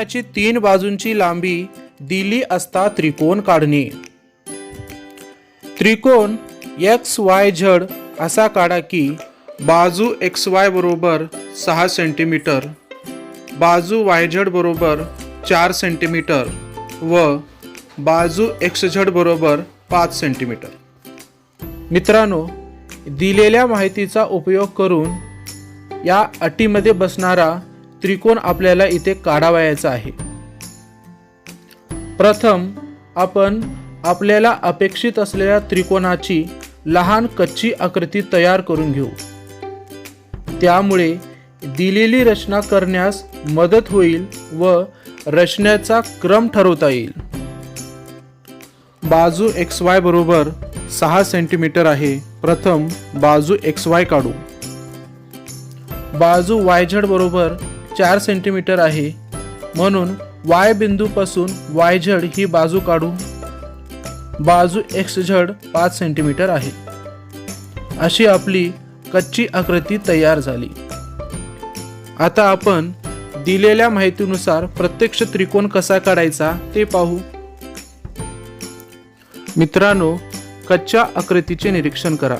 त्रिकोणाची तीन बाजूंची लांबी दिली असता त्रिकोण काढणे. त्रिकोण एक्स वाय झड असा काढा की बाजू एक्स वाय बरोबर सहा सेंटीमीटर बाजू वाय झड बरोबर चार सेंटीमीटर व बाजू एक्स झड बरोबर पाच सेंटीमीटर. मित्रांनो दिलेल्या माहितीचा उपयोग करून या अटीमध्ये बसणारा त्रिकोण आपल्याला इथे काढावायचा आहे. प्रथम आपण आपल्याला अपेक्षित असलेल्या त्रिकोणाची लहान कच्ची आकृती तयार करून घेऊ. त्यामुळे दिलेली रचना करण्यास मदत होईल व रचनेचा क्रम ठरवता येईल. बाजू एक्स वाय बरोबर सहा सेंटीमीटर आहे. प्रथम बाजू एक्स वाय काढू. बाजू वायझड बरोबर चार सेंटीमीटर आहे. म्हणून वाय बिंदूपासून वाय झड ही बाजू काढू बाजू एक्स झड पाच सेंटीमीटर आहे. अशी आपली कच्ची आकृती तयार झाली. आता आपण दिलेल्या माहितीनुसार प्रत्यक्ष त्रिकोण कसा काढायचा ते पाहू. मित्रांनो कच्च्या आकृतीचे निरीक्षण करा.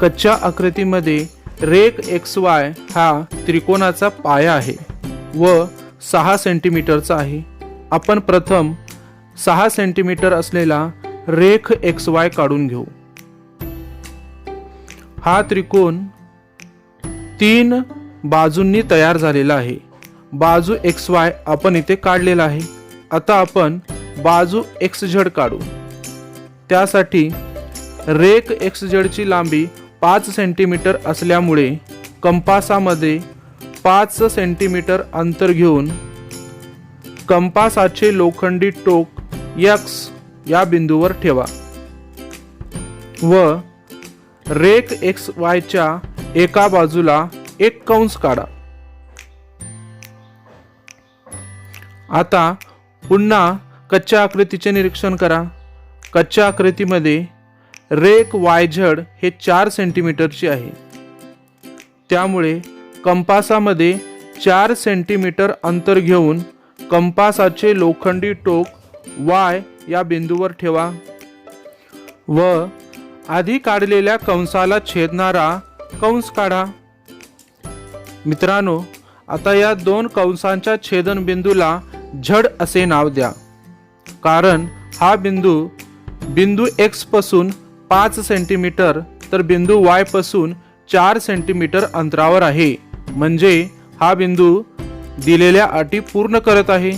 कच्च्या आकृतीमध्ये रेख एक्स वाय हा त्रिकोणाचा पाया आहे व सहा सेंटीमीटरचा आहे. आपण प्रथम सहा सेंटीमीटर असलेला रेख एक्स वाय काढून घेऊ. हा त्रिकोण तीन बाजूंनी तयार झालेला आहे. बाजू एक्स वाय आपण इथे काढलेला आहे. आता आपण बाजू एक्स झड काढू. त्यासाठी रेख एक्स झडची लांबी पाच सेंटीमीटर असल्यामुळे कंपासामध्ये पाच सेंटीमीटर अंतर घेऊन कंपासाचे लोखंडी टोक यक्स या बिंदूवर ठेवा. व रेक एक्स वायच्या एका बाजूला एक कंस काढा. आता पुन्हा कच्च्या आकृतीचे निरीक्षण करा. कच्च्या आकृतीमध्ये रेक वायझड हे चार सेंटीमीटरची आहे. त्यामुळे कंपासामध्ये चार सेंटीमीटर अंतर घेऊन कंपासाचे लोखंडी टोक वाय या बिंदूवर ठेवा. व आधी काढलेल्या कंसाला छेदणारा कंस काढा. मित्रांनो आता या दोन कंसांच्या छेदन बिंदूला झड असे नाव द्या. कारण हा बिंदू बिंदू एक्सपासून पाच सेंटीमीटर तर बिंदू वायपासून चार सेंटीमीटर अंतरावर आहे. म्हणजे हा बिंदू दिलेल्या अटी पूर्ण करत आहे.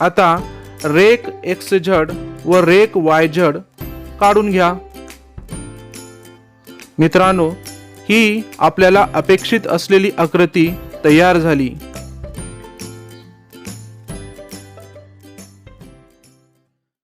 आता रेक एक्स झड व रेक वाय झड काढून घ्या. मित्रांनो ही आपल्याला अपेक्षित असलेली आकृती तयार झाली.